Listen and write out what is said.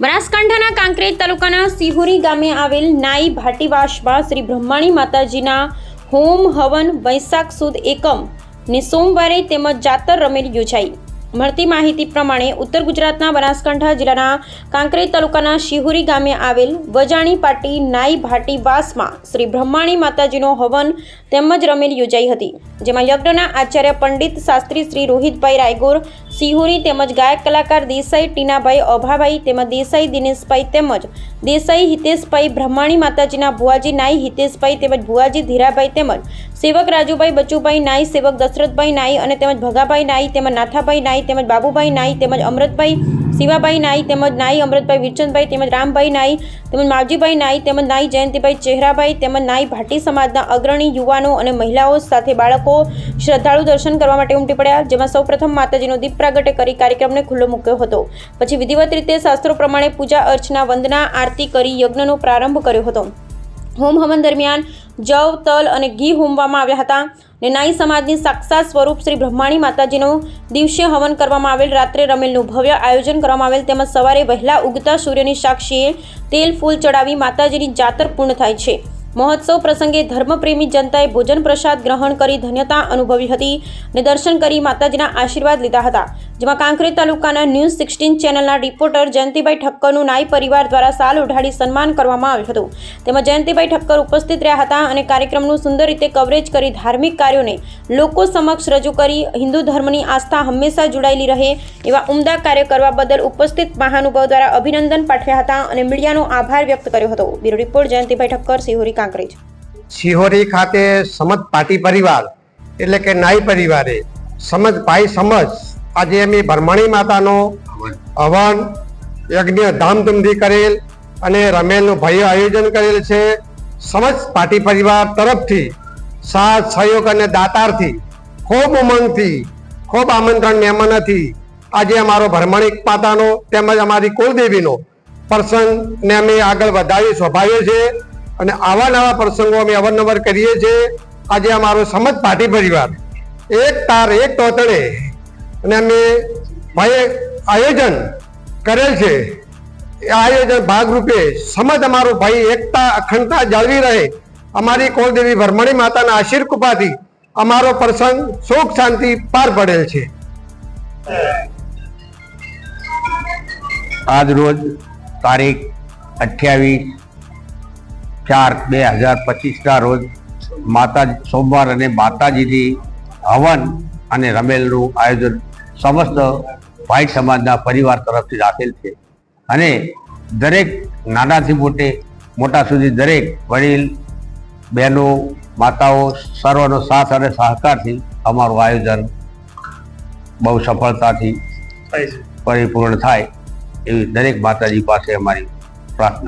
બનાસકાંઠાના કાંકરેજ તાલુકાના સિહોરી ગામે આવેલ નાઈ ભાટીવાસમાં શ્રી બ્રહ્માણી માતાજીના હોમ હવન વૈશાખ સુદ એકમ ને સોમવારે તેમજ જાતર રમેલ યોજાઈ. મળતી માહિતી પ્રમાણે ઉત્તર ગુજરાતના બનાસકાંઠા જિલ્લાના કાંકરેજ તાલુકાના શિહોરી ગામે આવેલ વજાણી પાટી નાઈ ભાટી વાસમાં શ્રી બ્રહ્માણી માતાજીનો હવન તેમજ રમેલ યોજાઈ હતી, જેમાં યજ્ઞના આચાર્ય પંડિત શાસ્ત્રી શ્રી રોહિતભાઈ રાયગોર સિહોરી તેમજ ગાયક કલાકાર દેસાઈ ટીનાભાઈ અભાભાઈ તેમજ દેસાઈ દિનેશભાઈ તેમજ દેસાઈ હિતેશભાઈ બ્રહ્માણી માતાજીના ભુવાજી નાઈ હિતેશભાઈ તેમજ ભુવાજી ધીરાભાઈ તેમજ સેવક રાજુભાઈ બચુભાઈ નાઈ, સેવક દશરથભાઈ નાઈ અને તેમજ ભગાભાઈ નાઈ તેમજ નાથાભાઈ નાઈ તેમજ બાબુભાઈ નાઈ તેમજ અમૃતભાઈ શિવાભાઈ નાઈ તેમજ નાઈ અમૃતભાઈ, વિરચંદભાઈ તેમજ રામભાઈ નાઈ તેમજ માવજીભાઈ નાઈ તેમજ નાઈ જયંતિભાઈ ચહેરાભાઈ તેમજ નાઈ ભાટી સમાજના અગ્રણી યુવાનો અને મહિલાઓ સાથે બાળકો શ્રદ્ધાળુ દર્શન કરવા માટે ઉમટી પડ્યા. જેમાં સૌપ્રથમ માતાજીનો દીપ પ્રાગટ્ય કરી કાર્યક્રમને ખુલ્લો મૂક્યો હતો. પછી વિધિવત રીતે શાસ્ત્રો પ્રમાણે પૂજા અર્ચના, વંદના, આરતી કરી યજ્ઞનો પ્રારંભ કર્યો હતો. હોમ હવન દરમિયાન જવ, તલ અને ઘી હોમવામાં આવ્યા હતા. ને નાઈ સમાજની સાક્ષાત સ્વરૂપ શ્રી બ્રહ્માણી માતાજીનો દિવસે હવન કરવામાં આવેલ, રાત્રે રમેલનું ભવ્ય આયોજન કરવામાં આવેલ, તેમજ સવારે વહેલા ઉગતા સૂર્યની સાક્ષીએ તેલ ફૂલ ચડાવી માતાજીની જાતર પૂર્ણ થાય છે. મહોત્સવ પ્રસંગે ધર્મપ્રેમી જનતાએ ભોજન પ્રસાદ ગ્રહણ કરી ધન્યતા અનુભવી હતી. અને દર્શન કરી માતાજીના આશીર્વાદ લીધા હતા. જેમાં કાંકરેજ તાલુકાના ન્યૂઝ સિક્સટીન ચેનલના રિપોર્ટર જયંતિભાઈ ઠક્કરનું નાઈ પરિવાર દ્વારા સાલ ઉઢાડી સન્માન કરવામાં આવ્યું હતું. તેમાં જયંતિભાઈ ઠક્કર ઉપસ્થિત રહ્યા હતા અને કાર્યક્રમનું સુંદર રીતે કવરેજ કરી ધાર્મિક કાર્યોને લોકો સમક્ષ રજૂ કરી હિન્દુ ધર્મની આસ્થા હંમેશા જોડાયેલી રહે એવા ઉમદા કાર્ય કરવા બદલ ઉપસ્થિત મહાનુભાવ દ્વારા અભિનંદન પાઠવ્યા હતા અને મીડિયાનો આભાર વ્યક્ત કર્યો હતો. બ્યુરો રિપોર્ટ જયંતિભાઈ ઠક્કર, સિહોરી કાંકરેજ સિહોરી ખાતે સમજ પાટી પરિવાર, એટલે કે નાઈ પરિવારે, સમજ ભાઈ સમજ, આજે અમે ભરમણી માતાનો હવન યજ્ઞ ધામધૂમથી કરેલ અને રમેલનું ભય આયોજન કરેલ છે. સમજ પાટી પરિવાર તરફથી સાથ, સહયોગ અને દાતારથી ખૂબ ઉમંગથી, ખૂબ આમંત્રણ મહેમાનથી આજે અમારો ભરમણી માતાનો તેમજ અમારી કુળદેવીનો પ્રસંગને અમે આગળ વધાવી સ્વભાવ્ય છે અને આવા નવા પ્રસંગો અમે અવારનવાર કરીએ છીએ. આજે અમારો સમજ પાટી પરિવાર, એક તાર, એક તોતડે અને અમે ભાઈ આયોજન કરેલ છે. એ આયોજન ભાગરૂપે સમજ અમારો ભાઈ એકતા, અખંડતા જાળવી રહે. અમારી કુળદેવી ભરમણી માતાના આશીર્કૃપાથી અમારો પ્રસંગ સુખ શાંતિ પાર પડેલ છે. આજ રોજ તારીખ અઠ્યાવીસ ચાર બે હજાર પચીસના રોજ માતા સોમવાર અને માતાજીની હવન અને રમેલનું આયોજન સમસ્ત ભાઈ સમાજના પરિવાર તરફથી રાખેલ છે. અને દરેક નાનાથી મોટે મોટા સુધી દરેક વડીલ બહેનો માતાઓ સર્વનો સાથ અને સહકારથી અમારું આયોજન બહુ સફળતાથી પરિપૂર્ણ થાય એવી દરેક માતાજી પાસે અમારી પ્રાર્થના.